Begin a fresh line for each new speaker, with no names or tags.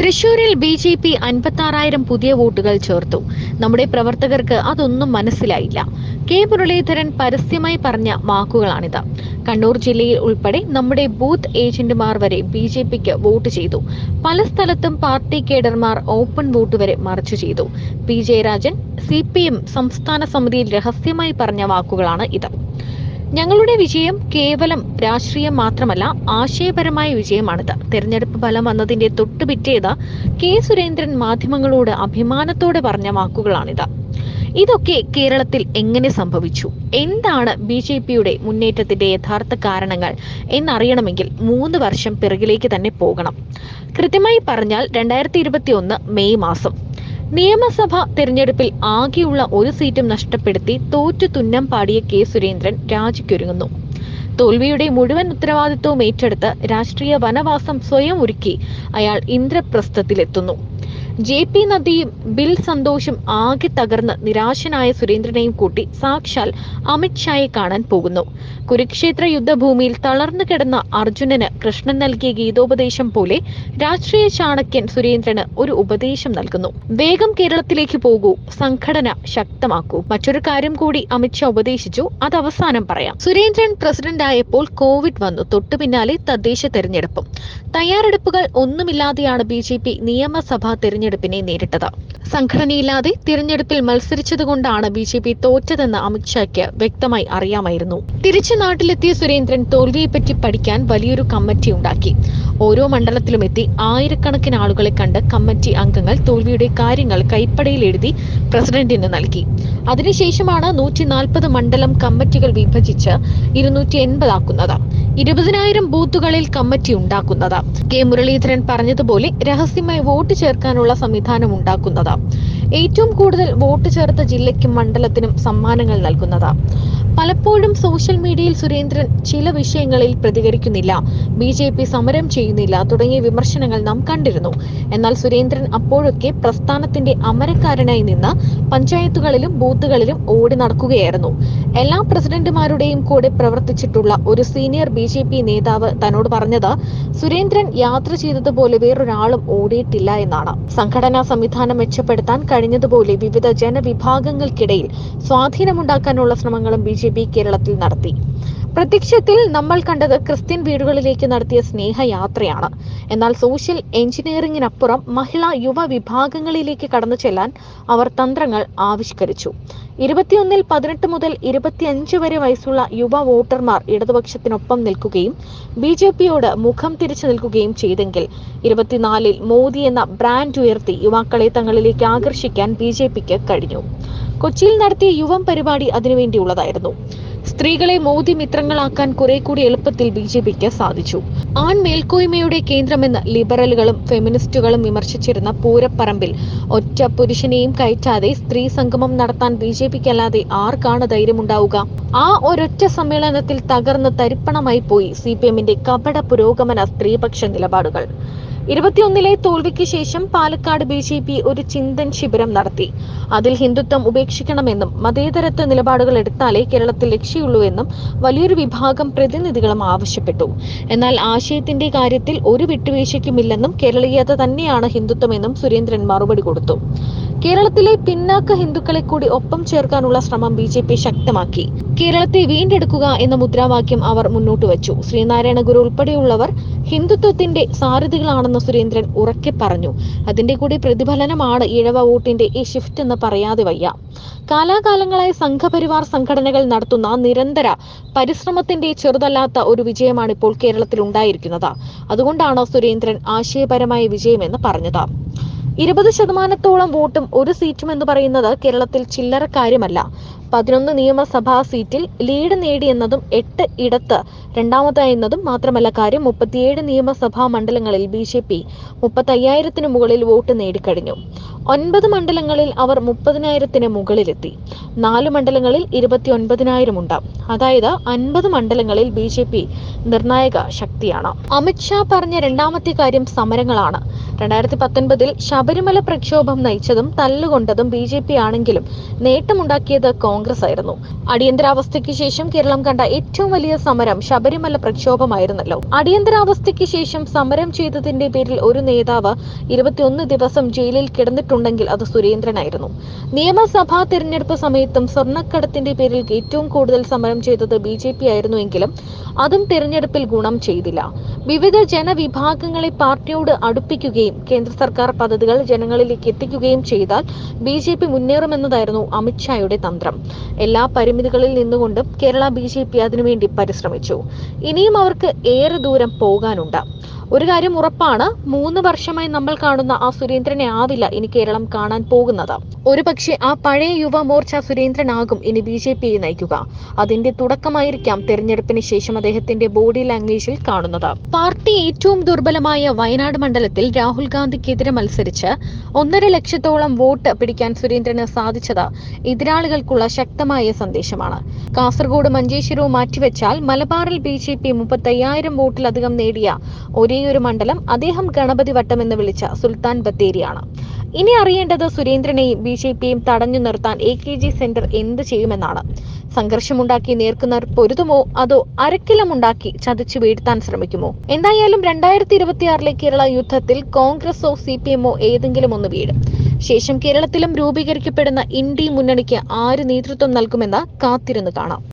തൃശൂരിൽ B J P അൻപത്താറായിരം പുതിയ വോട്ടുകൾ ചേർത്തു. നമ്മുടെ പ്രവർത്തകർക്ക് അതൊന്നും മനസ്സിലായില്ല. കെ മുരളീധരൻ പരസ്യമായി പറഞ്ഞ വാക്കുകളാണിത്. കണ്ണൂർ ജില്ലയിൽ ഉൾപ്പെടെ നമ്മുടെ ബൂത്ത് ഏജന്റുമാർ വരെ ബി ജെ പിക്ക് വോട്ട് ചെയ്തു. പല സ്ഥലത്തും പാർട്ടി കേഡർമാർ ഓപ്പൺ വോട്ട് വരെ മറിച്ചു ചെയ്തു. P Jayarajan C P M സംസ്ഥാന സമിതിയിൽ രഹസ്യമായി പറഞ്ഞ വാക്കുകളാണ് ഇത്. ഞങ്ങളുടെ വിജയം കേവലം രാഷ്ട്രീയം മാത്രമല്ല ആശയപരമായ വിജയമാണിത്. തെരഞ്ഞെടുപ്പ് ഫലം വന്നതിന്റെ തൊട്ടു പിറ്റേത് കെ സുരേന്ദ്രൻ മാധ്യമങ്ങളോട് അഭിമാനത്തോടെ പറഞ്ഞ വാക്കുകളാണിത്. ഇതൊക്കെ കേരളത്തിൽ എങ്ങനെ സംഭവിച്ചു? എന്താണ് ബി ജെ പിയുടെ മുന്നേറ്റത്തിന്റെ യഥാർത്ഥ കാരണങ്ങൾ എന്നറിയണമെങ്കിൽ മൂന്ന് വർഷം പിറകിലേക്ക് തന്നെ പോകണം. കൃത്യമായി പറഞ്ഞാൽ രണ്ടായിരത്തി മെയ് മാസം. നിയമസഭ തിരഞ്ഞെടുപ്പിൽ ആകെയുള്ള ഒരു സീറ്റും നഷ്ടപ്പെടുത്തി തോറ്റു തുന്നം പാടിയ കെ സുരേന്ദ്രൻ രാജിക്കൊരുങ്ങുന്നു. തോൽവിയുടെ മുഴുവൻ ഉത്തരവാദിത്വവും ഏറ്റെടുത്ത് രാഷ്ട്രീയ വനവാസം സ്വയം ഒരുക്കി അയാൾ ഇന്ദ്രപ്രസ്ഥത്തിലെത്തുന്നു. ജെ പി നദ്ദയും ബിൽ സന്തോഷും ആകെ തകർന്ന് നിരാശനായ സുരേന്ദ്രനെയും കൂട്ടി സാക്ഷാൽ അമിത്ഷായെ കാണാൻ പോകുന്നു. കുരുക്ഷേത്ര യുദ്ധഭൂമിയിൽ തളർന്നു കിടന്ന അർജുനന് കൃഷ്ണൻ നൽകിയ ഗീതോപദേശം പോലെ രാഷ്ട്രീയ ചാണക്യൻ സുരേന്ദ്രന് ഒരു ഉപദേശം നൽകുന്നു. വേഗം കേരളത്തിലേക്ക് പോകൂ സംഘടന ശക്തമാക്കൂ. മറ്റൊരു കാര്യം കൂടി അമിത്ഷാ ഉപദേശിച്ചു അത് അവസാനം പറയാം. സുരേന്ദ്രൻ പ്രസിഡന്റ് ആയപ്പോൾ കോവിഡ് വന്നു തൊട്ടു പിന്നാലെ തദ്ദേശ തെരഞ്ഞെടുപ്പും. തയ്യാറെടുപ്പുകൾ ഒന്നുമില്ലാതെയാണ് ബി ജെ പി നിയമസഭാ തെരഞ്ഞെടുപ്പിനെ നേരിട്ടത്. സംഘടനയില്ലാതെ തിരഞ്ഞെടുപ്പിൽ മത്സരിച്ചതുകൊണ്ടാണ് ബി ജെ പി തോറ്റതെന്ന് അമിത്ഷായ്ക്ക് വ്യക്തമായി അറിയാമായിരുന്നു. തിരിച്ചു നാട്ടിലെത്തിയ സുരേന്ദ്രൻ തോൽവിയെപ്പറ്റി പഠിക്കാൻ വലിയൊരു കമ്മിറ്റി ഉണ്ടാക്കി. ഓരോ മണ്ഡലത്തിലും എത്തി ആയിരക്കണക്കിന് ആളുകളെ കണ്ട് കമ്മിറ്റി അംഗങ്ങൾ തോൽവിയുടെ കാര്യങ്ങൾ കൈപ്പടയിൽ എഴുതി പ്രസിഡന്റിന് നൽകി. അതിനുശേഷമാണ് നൂറ്റി നാൽപ്പത് മണ്ഡലം കമ്മിറ്റികൾ വിഭജിച്ച് ഇരുന്നൂറ്റി എൺപതാക്കുന്നത് ഇരുപതിനായിരം ബൂത്തുകളിൽ കമ്മിറ്റി ഉണ്ടാക്കുന്നത്. കെ മുരളീധരൻ പറഞ്ഞതുപോലെ രഹസ്യമായി വോട്ട് ചേർക്കാനുള്ള സംവിധാനം ഉണ്ടാക്കുന്നത്. ഏറ്റവും കൂടുതൽ വോട്ട് ചേർത്ത ജില്ലയ്ക്കും മണ്ഡലത്തിനും സമ്മാനങ്ങൾ നൽകുന്നത്. പലപ്പോഴും സോഷ്യൽ മീഡിയയിൽ സുരേന്ദ്രൻ ചില വിഷയങ്ങളിൽ പ്രതികരിക്കുന്നില്ല. ബി ജെ പി സമരം ചെയ്യുന്നില്ല തുടങ്ങിയ വിമർശനങ്ങൾ നാം കണ്ടിരുന്നു. എന്നാൽ സുരേന്ദ്രൻ അപ്പോഴൊക്കെ പ്രസ്ഥാനത്തിന്റെ അമരക്കാരനായി നിന്ന് പഞ്ചായത്തുകളിലും ബൂത്തുകളിലും ഓടി നടക്കുകയായിരുന്നു. എല്ലാ പ്രസിഡന്റുമാരുടെയും കൂടെ പ്രവർത്തിച്ചിട്ടുള്ള ഒരു സീനിയർ ബി ജെ പി നേതാവ് തന്നോട് പറഞ്ഞത് സുരേന്ദ്രൻ യാത്ര ചെയ്തതുപോലെ വേറൊരാളും ഓടിയിട്ടില്ല എന്നാണ്. സംഘടനാ സംവിധാനം മെച്ചപ്പെടുത്താൻ കഴിഞ്ഞതുപോലെ വിവിധ ജനവിഭാഗങ്ങൾക്കിടയിൽ സ്വാധീനമുണ്ടാക്കാനുള്ള ശ്രമങ്ങളും ബി ജെ പി കേരളത്തിൽ നടത്തി. പ്രത്യക്ഷത്തിൽ നമ്മൾ കണ്ടത് ക്രിസ്ത്യൻ വീടുകളിലേക്ക് നടത്തിയ സ്നേഹയാത്രയാണ്. എന്നാൽ സോഷ്യൽ എഞ്ചിനീയറിംഗിനപ്പുറം മഹിളാ യുവ വിഭാഗങ്ങളിലേക്ക് കടന്നു ചെല്ലാൻ അവർ തന്ത്രങ്ങൾ ആവിഷ്കരിച്ചു. ഇരുപത്തിയൊന്നിൽ പതിനെട്ട് മുതൽ ഇരുപത്തിയഞ്ച് വരെ വയസ്സുള്ള യുവ വോട്ടർമാർ ഇടതുപക്ഷത്തിനൊപ്പം നിൽക്കുകയും ബി ജെ പിയോട് മുഖം തിരിച്ചു നിൽക്കുകയും ചെയ്തെങ്കിൽ ഇരുപത്തിനാലിൽ മോദി എന്ന ബ്രാൻഡ് ഉയർത്തി യുവാക്കളെ തങ്ങളിലേക്ക് ആകർഷിക്കാൻ ബി ജെ പിക്ക് കഴിഞ്ഞു. കൊച്ചിയിൽ നടത്തിയ യുവം പരിപാടി അതിനുവേണ്ടിയുള്ളതായിരുന്നു. സ്ത്രീകളെ മോദി മിത്രങ്ങളാക്കാൻ കുറെ കൂടി എളുപ്പത്തിൽ ബി ജെ പിക്ക് സാധിച്ചു. ആൺ മേൽക്കോയ്മയുടെ കേന്ദ്രമെന്ന് ലിബറലുകളും ഫെമിനിസ്റ്റുകളും വിമർശിച്ചിരുന്ന പൂരപ്പറമ്പിൽ ഒറ്റ പുരുഷനെയും കയറ്റാതെ സ്ത്രീ സംഗമം നടത്താൻ ബി ജെ പിക്കല്ലാതെ ആർക്കാണ് ധൈര്യമുണ്ടാവുക? ആ ഒരൊറ്റ സമ്മേളനത്തിൽ തകർന്ന് തരിപ്പണമായി പോയി സി പി എമ്മിന്റെ കപട പുരോഗമന സ്ത്രീപക്ഷ നിലപാടുകൾ. ഇരുപത്തിയൊന്നിലെ തോൽവിക്ക് ശേഷം പാലക്കാട് ബി ജെ പി ഒരു ചിന്തൻ ശിബിരം നടത്തി. അതിൽ ഹിന്ദുത്വം ഉപേക്ഷിക്കണമെന്നും മതേതരത്വ നിലപാടുകൾ എടുത്താലേ കേരളത്തിൽ രക്ഷയുള്ളൂ എന്നും വലിയൊരു വിഭാഗം പ്രതിനിധികളും ആവശ്യപ്പെട്ടു. എന്നാൽ ആശയത്തിന്റെ കാര്യത്തിൽ ഒരു വിട്ടുവീഴ്ചയ്ക്കുമില്ലെന്നും കേരളീയത തന്നെയാണ് ഹിന്ദുത്വമെന്നും സുരേന്ദ്രൻ മറുപടി കൊടുത്തു. കേരളത്തിലെ പിന്നാക്ക ഹിന്ദുക്കളെ കൂടി ഒപ്പം ചേർക്കാനുള്ള ശ്രമം ബി ജെ പി ശക്തമാക്കി. കേരളത്തെ വീണ്ടെടുക്കുക എന്ന മുദ്രാവാക്യം അവർ മുന്നോട്ട് വച്ചു ശ്രീനാരായണ ഗുരു ഉൾപ്പെടെയുള്ളവർ ഹിന്ദുത്വത്തിന്റെ സാരഥികളാണെന്ന് സുരേന്ദ്രൻ ഉറക്കെ പറഞ്ഞു. അതിന്റെ കൂടി പ്രതിഫലനമാണ് ഇഴവ വോട്ടിന്റെ ഈ ഷിഫ്റ്റ് എന്ന് പറയാതെ വയ്യ. കാലാകാലങ്ങളായി സംഘപരിവാർ സംഘടനകൾ നടത്തുന്ന നിരന്തര പരിശ്രമത്തിന്റെ ചെറുതല്ലാത്ത ഒരു വിജയമാണ് ഇപ്പോൾ കേരളത്തിൽ ഉണ്ടായിരിക്കുന്നത്. അതുകൊണ്ടാണ് സുരേന്ദ്രൻ ആശയപരമായ വിജയമെന്ന് പറഞ്ഞത്. ഇരുപത് ശതമാനത്തോളം വോട്ടും ഒരു സീറ്റും എന്ന് പറയുന്നത് കേരളത്തിൽ ചില്ലറ കാര്യമല്ല. പതിനൊന്ന് നിയമസഭാ സീറ്റിൽ ലീഡ് നേടിയെന്നതും എട്ട് ഇടത്ത് രണ്ടാമതായെന്നതും മാത്രമല്ല കാര്യം മുപ്പത്തിയേഴ് നിയമസഭാ മണ്ഡലങ്ങളിൽ ബി ജെ പി മുപ്പത്തയ്യായിരത്തിന് മുകളിൽ വോട്ട് നേടിക്കഴിഞ്ഞു. ഒൻപത് മണ്ഡലങ്ങളിൽ അവർ മുപ്പതിനായിരത്തിന് മുകളിലെത്തി. നാല് മണ്ഡലങ്ങളിൽ ഇരുപത്തി ഒൻപതിനായിരം ഉണ്ട്. അതായത് അൻപത് മണ്ഡലങ്ങളിൽ ബി ജെ പി നിർണായക ശക്തിയാണ്. അമിത്ഷാ പറഞ്ഞ രണ്ടാമത്തെ കാര്യം സമരങ്ങളാണ്. രണ്ടായിരത്തി പത്തൊൻപതിൽ ശബരിമല പ്രക്ഷോഭം നയിച്ചതും തല്ലുകൊണ്ടതും ബി ജെ പി ആണെങ്കിലും നേട്ടമുണ്ടാക്കിയത് കോൺഗ്രസ് കോൺഗ്രസ് ആയിരുന്നു അടിയന്തരാവസ്ഥയ്ക്ക് ശേഷം കേരളം കണ്ട ഏറ്റവും വലിയ സമരം ശബരിമല പ്രക്ഷോഭമായിരുന്നല്ലോ. അടിയന്തരാവസ്ഥയ്ക്ക് ശേഷം സമരം ചെയ്തതിന്റെ പേരിൽ ഒരു നേതാവ് ഇരുപത്തിയൊന്ന് ദിവസം ജയിലിൽ കിടന്നിട്ടുണ്ടെങ്കിൽ അത് സുരേന്ദ്രനായിരുന്നു. നിയമസഭാ തെരഞ്ഞെടുപ്പ് സമയത്തും സ്വർണക്കടത്തിന്റെ പേരിൽ ഏറ്റവും കൂടുതൽ സമരം ചെയ്തത് ബി ജെ പി ആയിരുന്നുവെങ്കിലും അതും തെരഞ്ഞെടുപ്പിൽ ഗുണം ചെയ്തില്ല. വിവിധ ജനവിഭാഗങ്ങളെ പാർട്ടിയോട് അടുപ്പിക്കുകയും കേന്ദ്ര സർക്കാർ പദ്ധതികൾ ജനങ്ങളിലേക്ക് എത്തിക്കുകയും ചെയ്താൽ ബി ജെ പി മുന്നേറുമെന്നതായിരുന്നു അമിത്ഷായുടെ തന്ത്രം. എല്ലാ പരിമിതികളിൽ നിന്നുകൊണ്ടും കേരള ബി ജെ പി അതിനുവേണ്ടി പരിശ്രമിച്ചു. ഇനിയും അവർക്ക് ഏറെ ദൂരം പോകാനുണ്ട്. ഒരു കാര്യം ഉറപ്പാണ്. മൂന്ന് വർഷമായി നമ്മൾ കാണുന്ന ആ സുരേന്ദ്രനെ ആവില്ല ഇനി കേരളം കാണാൻ പോകുന്നത്. ഒരു പക്ഷേ ആ പഴയ യുവമോർച്ച സുരേന്ദ്രനാകും ഇനി ബി ജെ പിയെ നയിക്കുക. അതിന്റെ തുടക്കമായിരിക്കാം തെരഞ്ഞെടുപ്പിന് ശേഷം അദ്ദേഹത്തിന്റെ ബോഡി ലാംഗ്വേജിൽ കാണുന്നത്. പാർട്ടി ഏറ്റവും ദുർബലമായ വയനാട് മണ്ഡലത്തിൽ രാഹുൽ ഗാന്ധിക്കെതിരെ മത്സരിച്ച് ഒന്നര ലക്ഷത്തോളം വോട്ട് പിടിക്കാൻ സുരേന്ദ്രന് സാധിച്ചത് എതിരാളികൾക്കുള്ള ശക്തമായ സന്ദേശമാണ്. കാസർഗോഡ് മഞ്ചേശ്വരവും മാറ്റിവെച്ചാൽ മലബാറിൽ ബി ജെ പി മുപ്പത്തയ്യായിരം വോട്ടിലധികം നേടിയ ഒരേയൊരു മണ്ഡലം അദ്ദേഹം ഗണപതി വട്ടം എന്ന് വിളിച്ച സുൽത്താൻ ബത്തേരിയാണ്. ഇനി അറിയേണ്ടത് സുരേന്ദ്രനെയും ബി ജെ പിയും തടഞ്ഞു നിർത്താൻ എ കെ ജി സെന്റർ എന്ത് ചെയ്യുമെന്നാണ്. സംഘർഷമുണ്ടാക്കി നേർക്കുന്നവർ പൊരുതുമോ? അതോ അരക്കിലമുണ്ടാക്കി ചതിച്ചു വീഴ്ത്താൻ ശ്രമിക്കുമോ? എന്തായാലും രണ്ടായിരത്തി ഇരുപത്തിയാറിലെ കേരള യുദ്ധത്തിൽ കോൺഗ്രസോ സി പി എമ്മോ ഏതെങ്കിലും ഒന്ന് വീഴും. ശേഷം കേരളത്തിലും രൂപീകരിക്കപ്പെടുന്ന ഇന്ത്യ മുന്നണിക്ക് ആര് നേതൃത്വം നൽകുമെന്ന് കാത്തിരുന്നു കാണാം.